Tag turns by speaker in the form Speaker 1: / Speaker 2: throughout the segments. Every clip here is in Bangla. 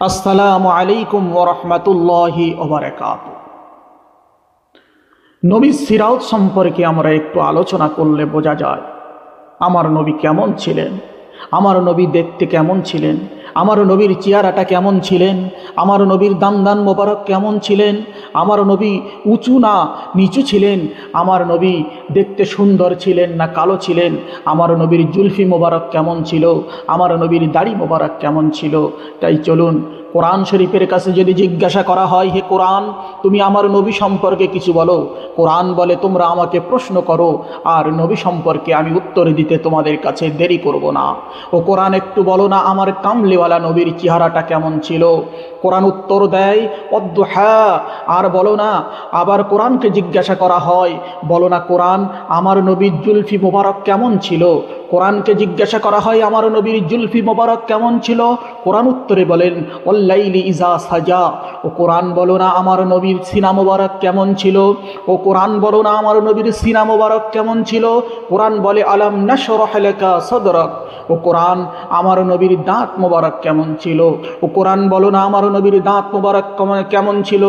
Speaker 1: আসসালামু আলাইকুম ওরহমতুল্লাহি ওবরাকাত নবী সিরাত সম্পর্কে আমরা একটু আলোচনা করলে বোঝা যায়, আমার নবী কেমন ছিলেন? আমার নবী দেখতে কেমন ছিলেন? আমার নবীর চেহারাটা কেমন ছিলেন? আমারও নবীর দান মোবারক কেমন ছিলেন? আমারও নবী উঁচু না নিচু ছিলেন? আমার নবী দেখতে সুন্দর ছিলেন না কালো ছিলেন? আমারও নবীর জুলফি মোবারক কেমন ছিল? আমার নবীর দাড়ি মোবারক কেমন ছিল? তাই চলুন কোরআন শরীফের কাছে যদি জিজ্ঞাসা করা হয়, হে কোরআন, তুমি আমার নবী সম্পর্কে কিছু বলো? কোরআন বলে, তোমরা আমাকে প্রশ্ন করো, আর নবী সম্পর্কে আমি উত্তর দিতে তোমাদের কাছে দেরি করব না। ও কোরআন, একটু বলো না, আমার কামলিওয়ালা নবীর চেহারাটা কেমন ছিল? কোরআন উত্তর দেয় অদ্য হ্যাঁ আর বলো না, আবার কোরআনকে জিজ্ঞাসা করা হয়, বলো না কোরআন, আমার নবীর জুলফি মোবারক কেমন ছিল? কোরআনকে জিজ্ঞাসা করা হয়, আমার নবীর জুলফি মোবারক কেমন ছিল? কোরআন উত্তরে বলেন অল্লাইলি ইজা সাজা। ও কোরআন বলো না, আমার নবীর সিনা মোবারক কেমন ছিল? ও কোরআন বলো না, আমার নবীর সিনা মোবারক কেমন ছিল? কোরআন বলে, আলাম নাশরহলেকা সদরক। ও কোরআন, আমার নবীর দাঁত মোবারক কেমন ছিল? ও কোরআন বলো না, আমার নবীর দাঁত মোবারক কেমন ছিল?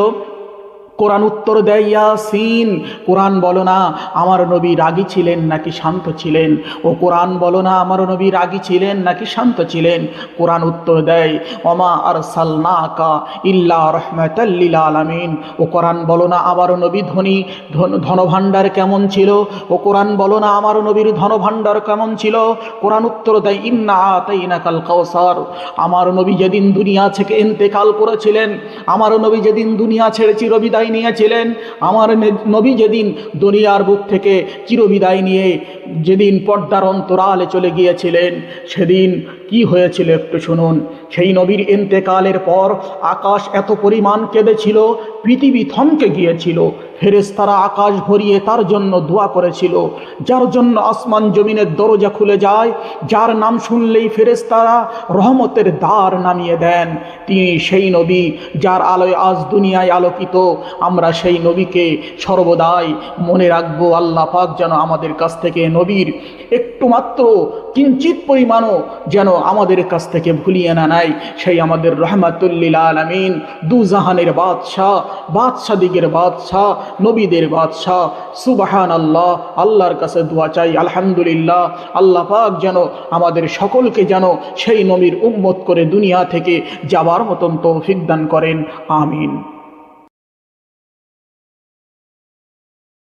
Speaker 1: কোরআন উত্তর দেয়, ইয়াসিন, কোরআন বলো না, আমার নবী রাগী ছিলেন নাকি শান্ত ছিলেন? ও কোরআন বলো না, আমার নবী রাগী ছিলেন নাকি শান্ত ছিলেন? কোরআন উত্তর দেয় অমা আর সালনাকা ইল্লা রহমতাল্লিল আলামিন ও কোরআন বলো না, আমার নবী ধনী, ধন- ধনভাণ্ডার কেমন ছিল? ও কোরআন বলো না, আমার নবীর ধনভাণ্ডার কেমন ছিল? কোরআন উত্তর দেয়, ইন্না আতাইনা কাল কাউসার আমার নবী যেদিন দুনিয়া থেকে ইন্তেকাল করেছিলেন, আমার নবী যেদিন দুনিয়া ছেড়ে চিরবিদায় নিয়েছিলেন। আমার নবী যেদিন দুনিয়ার বুক থেকে চিরবিদায় নিয়ে যেদিন পর্দার অন্তরালে চলে গিয়েছিলেন, সেদিন কি হয়েছিল একটু শুনুন। সেই নবীর ইন্তেকালের পর আকাশ এত পরিমাণ কেঁদেছিল, পৃথিবী থমকে গিয়েছিল। ফেরেস্তারা আকাশ ভরিয়ে তার জন্য দোয়া করেছিল, যার জন্য আসমান জমিনের দরজা খুলে যায়, যার নাম শুনলেই ফেরেস্তারা রহমতের দ্বার নামিয়ে দেন। তিনি সেই নবী যার আলোয় আজ দুনিয়ায় আলোকিত আমরা সেই নবীকে সর্বদাই মনে রাখব, আল্লাহ পাক যেন আমাদের কাছ থেকে নবীর একটু মাত্র কিঞ্চিত পরিমাণও যেন আমাদের কাছ থেকে ভুলিয়ে না নেয়। সেই আমাদের রহমাতুল্লিল আলমিন, দুজাহানের বাদশাহ বাদশাহ দিগের বাদশাহ, নবীদের বাদশাহ। সুবাহান আল্লাহ আল্লাহর কাছে দোয়া চাই, আলহামদুলিল্লাহ। আল্লাহ পাক যেন আমাদের সকলকে যেন সেই নবীর উম্মত করে দুনিয়া থেকে যাবার মতন তৌফিক দান করেন। আমিন।